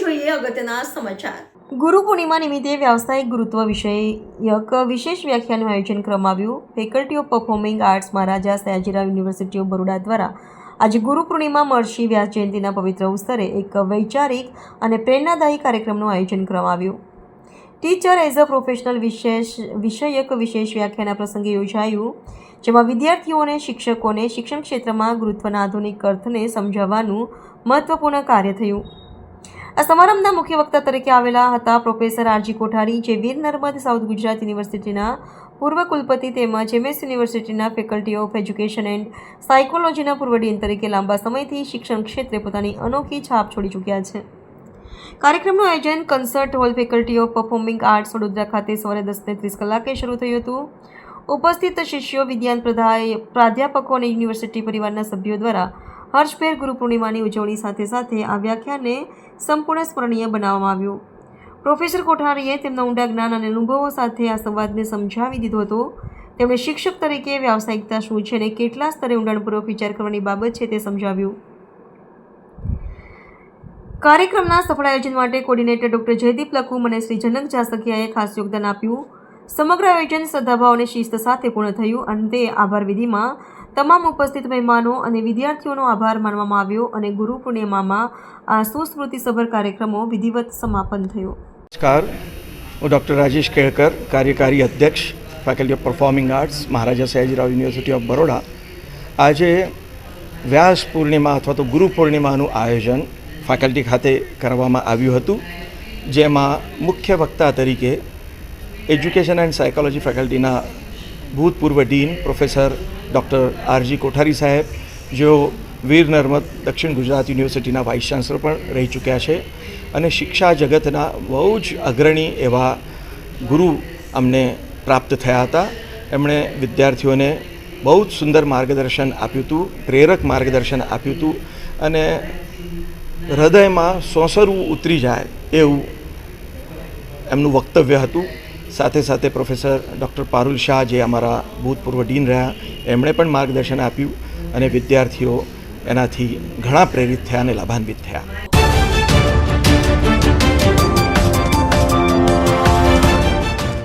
જોઈએ અગત્યના સમાચાર. ગુરુ પૂર્ણિમા નિમિત્તે વ્યાવસાયિક ગુરુત્વ વિષયક વિશેષ વ્યાખ્યાનનું આયોજન કરવામાં આવ્યું. Faculty of performing arts Maharaja Sayajirao university of Baroda દ્વારા આજે ગુરુ પૂર્ણિમા મહર્ષિ વ્યાસ જયંતિના પવિત્ર અવસરે એક વૈચારિક અને પ્રેરણાદાયી કાર્યક્રમનું આયોજન કરવામાં આવ્યું. ટીચર એઝ અ પ્રોફેશનલ વિશેષ વિષયક વિશેષ વ્યાખ્યાના પ્રસંગે યોજાયું જેમાં વિદ્યાર્થીઓને, શિક્ષકોને, શિક્ષણ ક્ષેત્રમાં ગુરુત્વના આધુનિક અર્થને સમજાવવાનું મહત્વપૂર્ણ કાર્ય થયું. આ સમારંભના મુખ્ય વક્તા તરીકે આવેલા હતા પ્રોફેસર આરજી કોઠારી, જે વીર નર્મદ સાઉથ ગુજરાત યુનિવર્સિટીના પૂર્વ કુલપતિ તેમજ એમએસ યુનિવર્સિટીના ફેકલ્ટી ઓફ એજ્યુકેશન એન્ડ સાયકોલોજીના પૂર્વ ડીન તરીકે લાંબા સમયથી શિક્ષણ ક્ષેત્રે પોતાની અનોખી છાપ છોડી ચૂક્યા છે. કાર્યક્રમનું આયોજન concert hall faculty of performing arts Vadodara ખાતે સવારે દસને ત્રીસ કલાકે શરૂ થયું હતું. ઉપસ્થિત શિષ્યો, વિદ્યાન પ્રધા- પ્રાધ્યાપકો અને યુનિવર્સિટી પરિવારના સભ્યો દ્વારા હર્ષભેર ગુરુ પૂર્ણિમાની ઉજવણી સાથે સાથે આ વ્યાખ્યાને સંપૂર્ણ સ્મરણીય બનાવવામાં આવ્યું. પ્રોફેસર કોઠારીએ તેમના ઊંડા જ્ઞાન અને અનુભવો સાથે આ સંવાદને સમજાવી દીધો હતો. તેમણે શિક્ષક તરીકે વ્યાવસાયિકતા શું છે અને કેટલા સ્તરે ઊંડાણપૂર્વક વિચાર કરવાની બાબત છે તે સમજાવ્યું. કાર્યક્રમના સફળ આયોજન માટે કોર્ડિનેટર ડોક્ટર જયદીપ લખુમ અને શ્રી જનક જાસકિયાએ ખાસ યોગદાન આપ્યું. સમગ્ર આયોજન શ્રદ્ધાભાવ અને શિસ્ત સાથે પૂર્ણ થયું. અંતે આભાર વિધિમાં તમામ ઉપસ્થિત મહેમાનો અને વિદ્યાર્થીઓનો આભાર માનવામાં આવ્યો અને ગુરુ પૂર્ણિમામાં આ સુસ્મૃતિસભર કાર્યક્રમો વિધિવત સમાપન થયો. નમસ્કાર. હું ડૉક્ટર રાજેશ કેળકર, કાર્યકારી અધ્યક્ષ, faculty of performing arts, Maharaja Sayajirao university of Baroda. આજે વ્યાસ પૂર્ણિમા અથવા તો ગુરુ પૂર્ણિમાનું આયોજન ફેકલ્ટી ખાતે કરવામાં આવ્યું હતું, જેમાં મુખ્ય વક્તા તરીકે એજ્યુકેશન એન્ડ સાયકોલોજી ફેકલ્ટીના ભૂતપૂર્વ dean professor doctor RG Kothari સાહેબ, જેઓ વીર નર્મદ દક્ષિણ ગુજરાત યુનિવર્સિટીના વાઇસ ચાન્સલર પણ રહી ચૂક્યા છે અને શિક્ષા જગતના બહુ જ અગ્રણી એવા ગુરુ અમને પ્રાપ્ત થયા હતા. એમણે વિદ્યાર્થીઓને બહુ જ સુંદર માર્ગદર્શન આપ્યું હતું, પ્રેરક માર્ગદર્શન આપ્યું હતું અને હૃદયમાં સોંસરવું ઉતરી જાય એવું એમનું વક્તવ્ય હતું. સાથે સાથે પ્રોફેસર ડૉક્ટર પારુલ શાહ જે અમારા ભૂતપૂર્વ ડીન રહ્યા, એમણે પણ માર્ગદર્શન આપ્યું અને વિદ્યાર્થીઓ એનાથી ઘણા પ્રેરિત થયા અને લાભાન્વિત થયા.